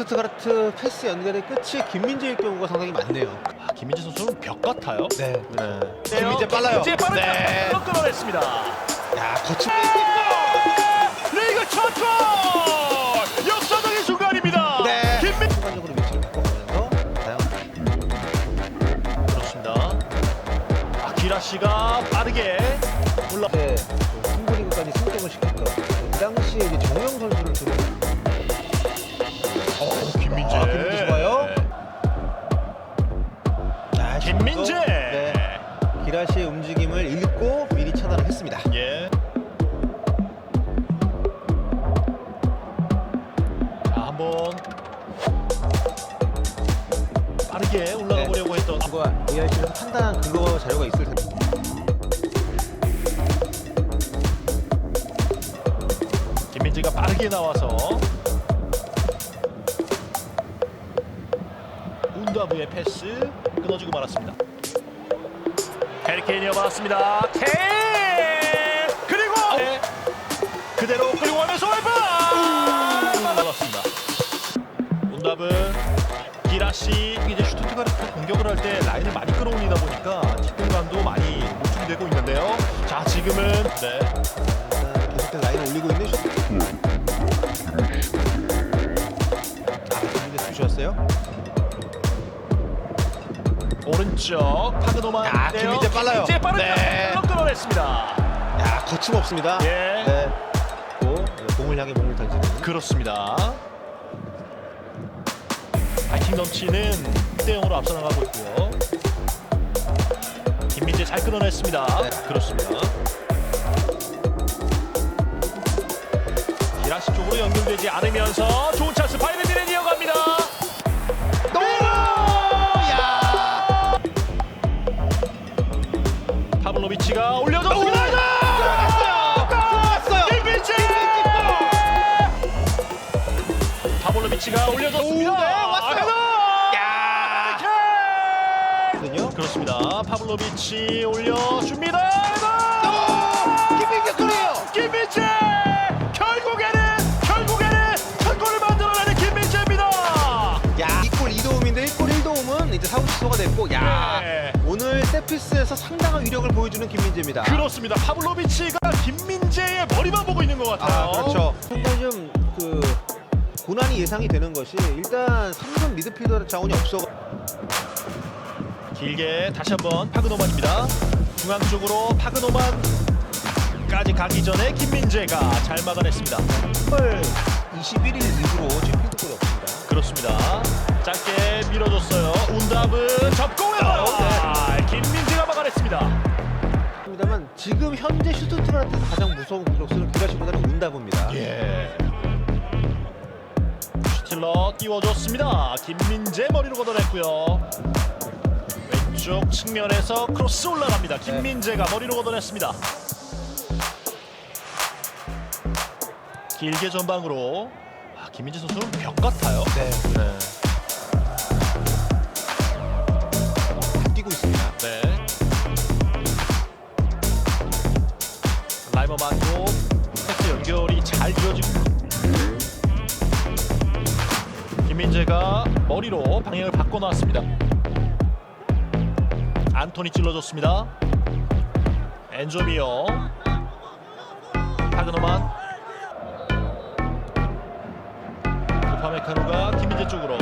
슈트가르트 패스 연결의 끝이 김민재일 경우가 상당히 많네요. 아, 김민재 선수는 벽 같아요. 네. 네. 김민재 빨라요. 김민재 빠르죠. 네. 네. 끊어냈습니다. 야, 거친 리그 첫 골! 역사적인 순간입니다. 네. 김민 순간적으로 위치를 다양한 그렇습니다. 아, 기라 씨가 빠르게 올라. 이 김민재. 네, 기라시의 움직임을 읽고 미리 차단을 했습니다. 예. 자, 한번 빠르게 올라가 네. 보려고 했던 그거 AIC에서 판단한 근거 자료가 있을 텐데. 김민재가 빠르게 나와서 운다부의 패스 끊어주고 말았습니다. 해리케인이 이어받았습니다. 그리고 네. 그대로 끌고 가면서 왼발 맞았습니다. 운답은 기라시 이제 슈투트가르트 공격을 할 때 라인을 많이 끌어올리다 보니까 뒷공간도 많이 노출되고 있는데요. 자 지금은 네. 계속해서 라인 올리고 있는 오른쪽 파그노만 야, 김민재 빨라요. 김민재 빠르게 네. 네. 끌어냈습니다. 야, 거침없습니다. 예. 네. 또 공을 향해 몸을 던지는. 그렇습니다. 파이팅 넘치는 1대 0으로 앞서 나가고 있고요. 김민재 잘 끊어냈습니다. 네. 그렇습니다. 기라시 쪽으로 연결되지 않으면서 좋은 파블로비치가 올려줬습니다. 파블로비치가 올려줬습니다. 야! 거든요. 그렇습니다. 파블로비치 올려줍니다. 김민재 골이에요. 김민 됐고, 야, 네. 오늘 세피스에서 상당한 위력을 보여주는 김민재입니다. 그렇습니다. 파블로비치가 김민재의 머리만 보고 있는 것 같아요. 아, 그렇죠. 상당히 좀그 고난이 예상이 되는 것이 일단 3선 미드필더 자원이 없어. 길게 다시 한번 파그노만입니다. 중앙 쪽으로 파그노만까지 가기 전에 김민재가 잘 막아냈습니다. 3월 21일 이후로 지금 필드골이 없습니다. 그렇습니다. 짧게 슈트트라한테서 가장 무서운 공격수는 기라시보다는 운다보입니다. 예. 슈틸러 띄워줬습니다. 김민재 머리로 걷어냈고요. 왼쪽 측면에서 크로스 올라갑니다. 김민재가 머리로 걷어냈습니다. 길게 전방으로 아, 김민재 선수는 벽 같아요. 네. 네. 라이머만도 패스 연결이 잘 이어지고 김민재가 머리로 방향을 바꿔놨습니다. 안토니 찔러줬습니다. 엔조미어 파그노만 우파메카노가 김민재 쪽으로